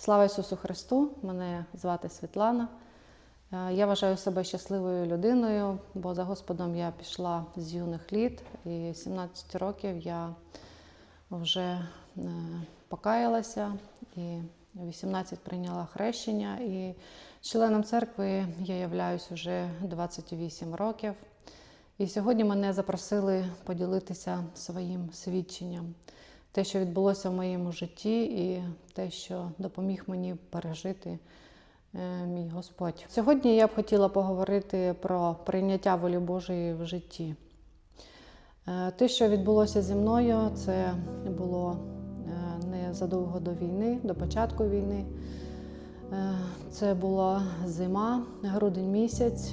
Слава Ісусу Христу! Мене звати Світлана. Е, Я вважаю себе щасливою людиною, бо за Господом я пішла з юних літ, і 17 років я вже е, покаялася і 18 прийняла хрещення. І членом церкви я являюсь вже 28 років. І сьогодні мене запросили поділитися своїм свідченням. Те, що відбулося в моєму житті, і те, що допоміг мені пережити е, мій Господь. Сьогодні я б хотіла поговорити про прийняття волі Божої в житті. Е, Те, що відбулося зі мною, це було е, незадовго до війни, до початку війни. Це була зима, грудень місяць.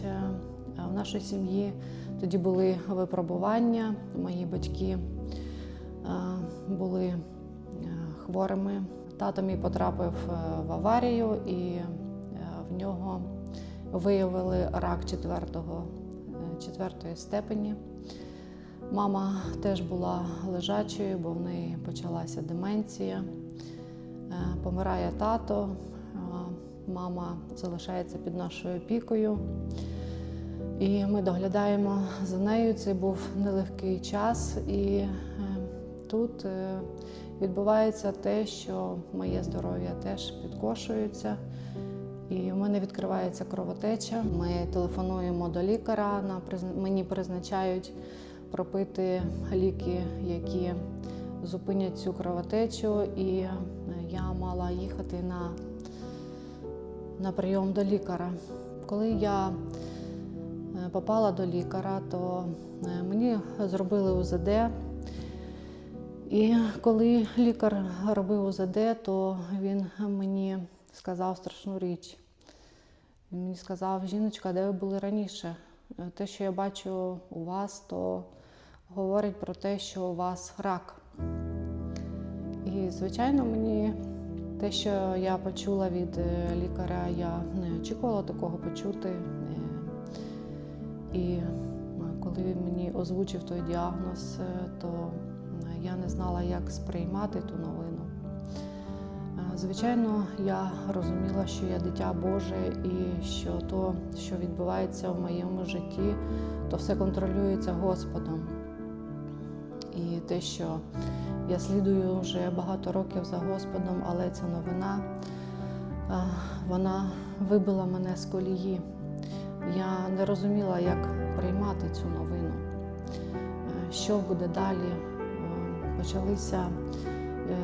В нашій сім'ї тоді були випробування. Мої батьки були е, хворими. Тато мій потрапив е, в аварію, і е, в нього виявили рак четвертого, е, четвертої степені. Мама теж була лежачою, бо в неї почалася деменція. Е, Помирає тато, мама залишається під нашою опікою. І ми доглядаємо за нею. Це був нелегкий час. І е, тут е, відбувається те, що моє здоров'я теж підкошується. І у мене відкривається кровотеча. Ми телефонуємо до лікаря. Мені призначають пропити ліки, які зупинять цю кровотечу. І е, я мала їхати на, на прийом до лікаря. Коли я е, попала до лікаря, то мені зробили УЗД. І коли лікар робив УЗД, то він мені сказав страшну річ. Він мені сказав, жіночка, де ви були раніше? Те, що я бачу у вас, то говорить про те, що у вас рак. І, звичайно, мені те, що я почула від е, лікаря, я не очікувала такого почути. Е, І е, коли він мені озвучив той діагноз, то я не знала, як сприймати ту новину. Е, Звичайно, я розуміла, що я дитя Боже і що то, що відбувається в моєму житті, то все контролюється Господом. І те, що я слідую вже багато років за Господом, але ця новина е, вона вибила мене з колії. Я не розуміла, як приймати цю новину, Е, що буде далі. Е, Почалися е,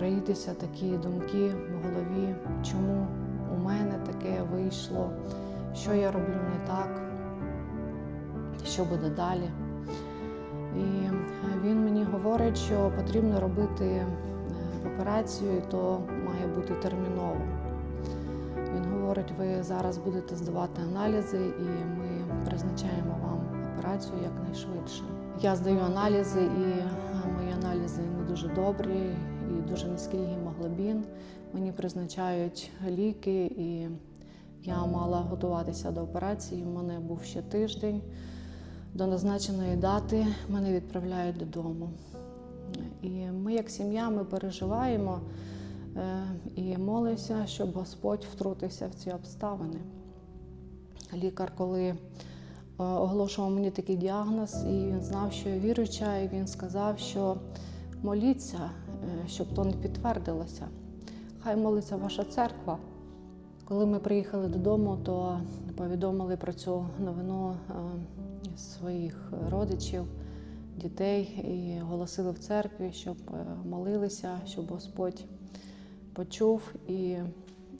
роїтися такі думки в голові, чому у мене таке вийшло, що я роблю не так, що буде далі. І він мені говорить, що потрібно робити е, операцію, і то має бути терміново. Він говорить, ви зараз будете здавати аналізи, і ми призначаємо вам операцію якнайшвидше. Я здаю аналізи, і е, аналізи не дуже добрі, і дуже низький гемоглобін. Мені призначають ліки, і я мала готуватися до операції. У мене був ще тиждень. До назначеної дати мене відправляють додому. І ми, як сім'я, ми переживаємо е, і молимося, щоб Господь втрутився в ці обставини. Лікар, коли оголошував мені такий діагноз, і він знав, що я віруюча, і він сказав, що моліться, е, щоб то не підтвердилося. Хай молиться ваша церква. Коли ми приїхали додому, то повідомили про цю новину е, своїх родичів, дітей і оголосили в церкві, щоб е, молилися, щоб Господь почув і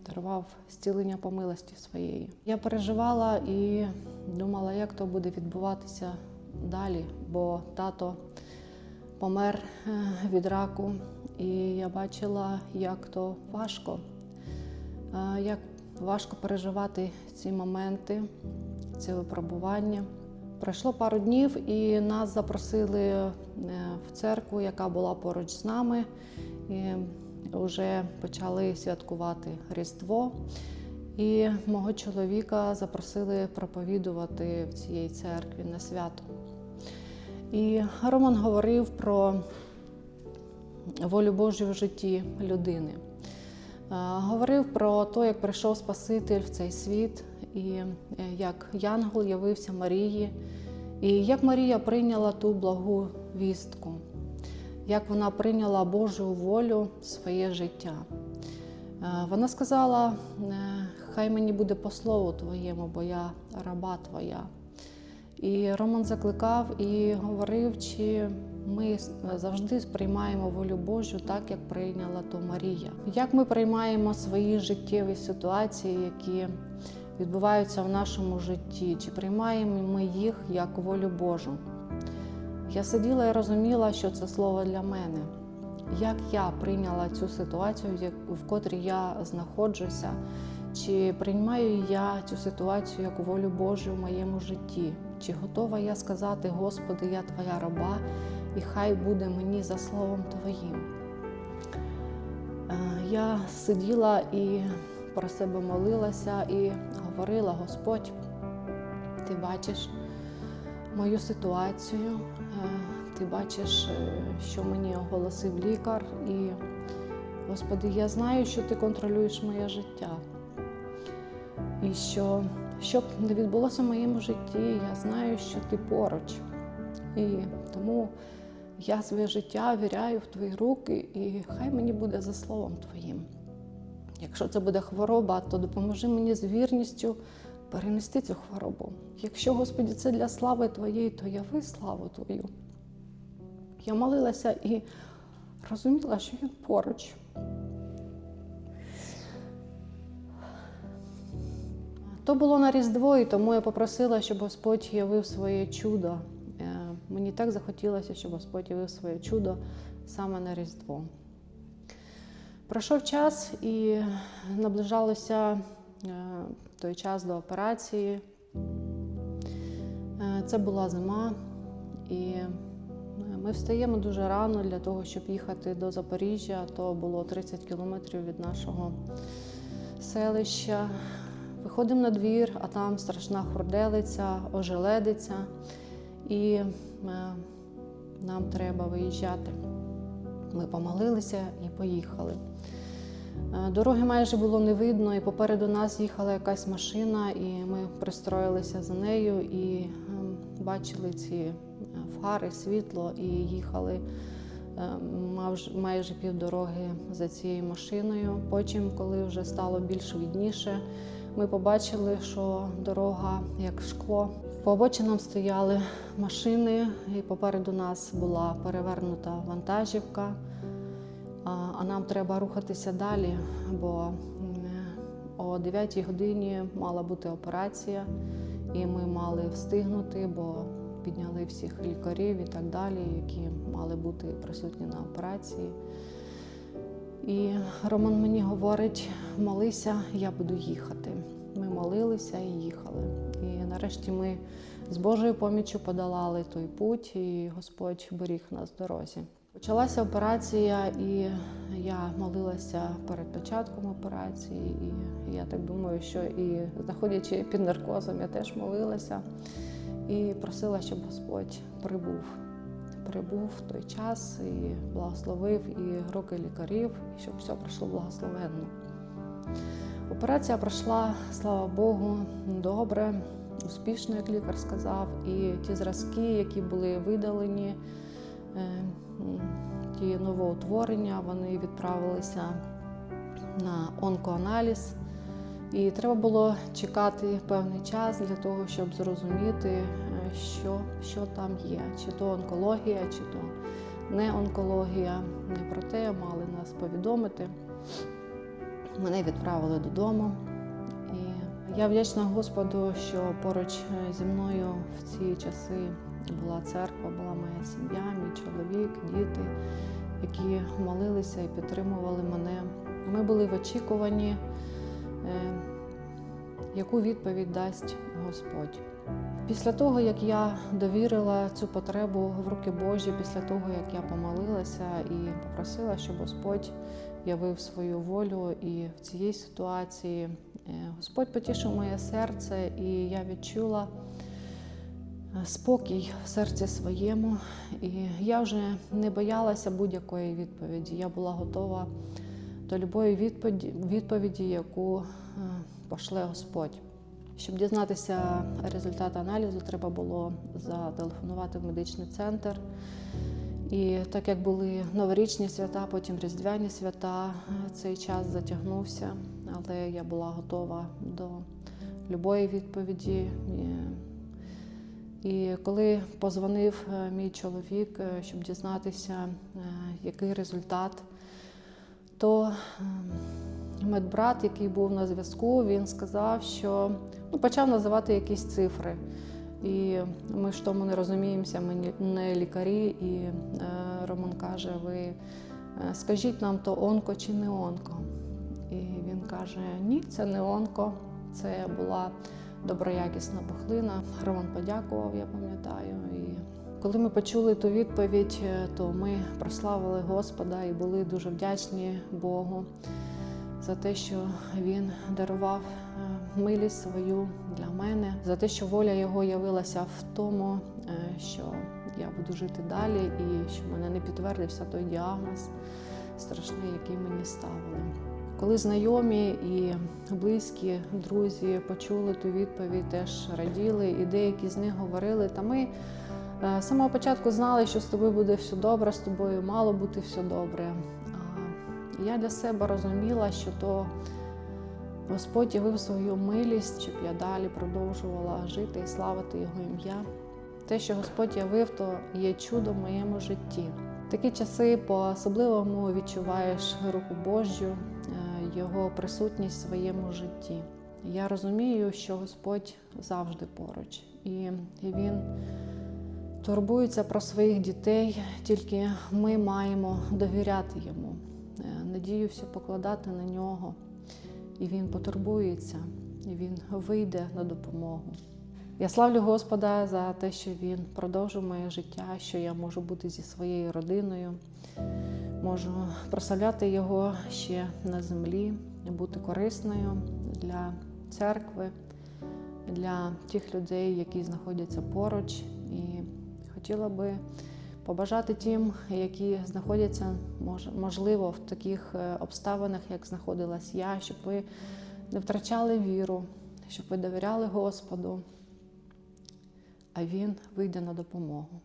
дарував зцілення по милості своєї. Я переживала і думала, як то буде відбуватися далі, бо тато помер е, від раку, і я бачила, як то важко. Е, Як важко переживати ці моменти, ці випробування. Пройшло пару днів, і нас запросили е, в церкву, яка була поруч з нами. І вже почали святкувати Різдво. І мого чоловіка запросили проповідувати в цій церкві на свято. І Роман говорив про волю Божу в житті людини. Говорив про те, як прийшов Спаситель в цей світ, і е, як Янгол явився Марії, і як Марія прийняла ту благу вістку, як вона прийняла Божу волю в своє життя. Вона сказала: е, Хай мені буде по слову Твоєму, бо я раба Твоя. І Роман закликав і говорив, чи ми завжди сприймаємо волю Божу так, як прийняла то Марія. Як ми приймаємо свої життєві ситуації, які відбуваються в нашому житті, чи приймаємо ми їх як волю Божу? Я сиділа і розуміла, що це слово для мене. Як я прийняла цю ситуацію, в котрій я знаходжуся, чи приймаю я цю ситуацію як волю Божу в моєму житті? Чи готова я сказати, Господи, я Твоя раба, і хай буде мені за словом Твоїм? Е, Я сиділа і про себе молилася і говорила: Господь, ти бачиш мою ситуацію, е, ти бачиш, е, що мені оголосив лікар, і Господи, я знаю, що ти контролюєш моє життя. І що, що б не відбулося в моєму житті, я знаю, що ти поруч. І тому я своє життя віряю в твої руки, і хай мені буде за словом твоїм. Якщо це буде хвороба, то допоможи мені з вірністю перенести цю хворобу. Якщо, Господі, це для слави Твоєї, то яви славу Твою. Я молилася і розуміла, що він поруч. То було на Різдво, і тому я попросила, щоб Господь явив своє чудо. Е, Мені так захотілося, щоб Господь явив своє чудо саме на Різдво. Пройшов час і наближалося е, той час до операції. Е, Це була зима, і ми встаємо дуже рано для того, щоб їхати до Запоріжжя. То було 30 кілометрів від нашого селища. Виходимо на двір, а там страшна хурделиця, ожеледиця, і е, нам треба виїжджати. Ми помолилися і поїхали. Е, Дороги майже було не видно, і попереду нас їхала якась машина, і ми пристроїлися за нею і е, бачили ці фари, світло, і їхали майже півдороги за цією машиною. Потім, коли вже стало більш видніше, ми побачили, що дорога як шкло. По обочинам стояли машини, і попереду нас була перевернута вантажівка. А нам треба рухатися далі, бо о 9 годині мала бути операція, і ми мали встигнути, бо підняли всіх лікарів і так далі, які мали бути присутні на операції. І Роман мені говорить: молися, я буду їхати. Молилися і їхали. І нарешті ми з Божою поміччю подолали той путь, і Господь беріг нас в дорозі. Почалася операція, і я молилася перед початком операції. І я так думаю, що і знаходячи під наркозом, я теж молилася і просила, щоб Господь прибув. Прибув в той час і благословив і руки лікарів, і щоб все пройшло благословенно. Операція пройшла, слава Богу, добре, успішно, як лікар сказав. І ті зразки, які були видалені, е, ті новоутворення, вони відправилися на онкоаналіз. І треба було чекати певний час для того, щоб зрозуміти, е, що, що там є, чи то онкологія, чи то не онкологія. Про те мали нас повідомити. Мене відправили додому. І я вдячна Господу, що поруч е, зі мною в ці часи була церква, була моя сім'я, мій чоловік, діти, які молилися і підтримували мене. Ми були в очікуванні, е, яку відповідь дасть Господь. Після того, як я довірила цю потребу в руки Божі, після того, як я помолилася і попросила, щоб Господь явив свою волю і в цій ситуації, е, Господь потішив моє серце, і я відчула е, спокій в серці своєму. І я вже не боялася будь-якої відповіді. Я була готова до любої відповіді, яку е, пошле Господь. Щоб дізнатися результат аналізу, треба було зателефонувати в медичний центр. І так як були новорічні свята, потім різдвяні свята, е, цей час затягнувся, але я була готова до любої відповіді. І- коли позвонив е, мій чоловік, е, щоб дізнатися, який результат, то ем, медбрат, який був на зв'язку, він сказав, що ну, почав називати якісь цифри. І ми ж тому не розуміємося, ми не лікарі. І е, Роман каже: ви е, скажіть нам, то онко чи не онко? І він каже: Ні, це не онко, це була доброякісна пухлина. Роман подякував, я пам'ятаю. І коли ми почули ту відповідь, е, то ми прославили Господа і були дуже вдячні Богу за те, що він дарував милість свою для мене, за те, що воля його явилася в тому, е, що я буду жити далі, і що мене не підтвердився той діагноз страшний, який мені ставили. Коли знайомі і близькі друзі почули ту відповідь, теж раділи, і деякі з них говорили, та ми е, з самого початку знали, що з тобою буде все добре, з тобою мало бути все добре. Я для себе розуміла, що то Господь явив свою милість, щоб я далі продовжувала жити і славити Його ім'я. Те, що Господь явив, то є чудо в моєму житті. В такі часи по-особливому відчуваєш руку Божю, е, Його присутність в своєму житті. Я розумію, що Господь завжди поруч, і Він турбується про своїх дітей, тільки ми маємо довіряти йому, е, надію всю покладати на нього. І він потурбується, і він вийде на допомогу. Я славлю Господа за те, що Він продовжив моє життя, що я можу бути зі своєю родиною, можу прославляти Його ще на землі, бути корисною для церкви, для тих людей, які знаходяться поруч. І хотіла би побажати тим, які знаходяться, мож- можливо, в таких е, обставинах, як знаходилась я, щоб ви не втрачали віру, щоб ви довіряли Господу, а Він вийде на допомогу.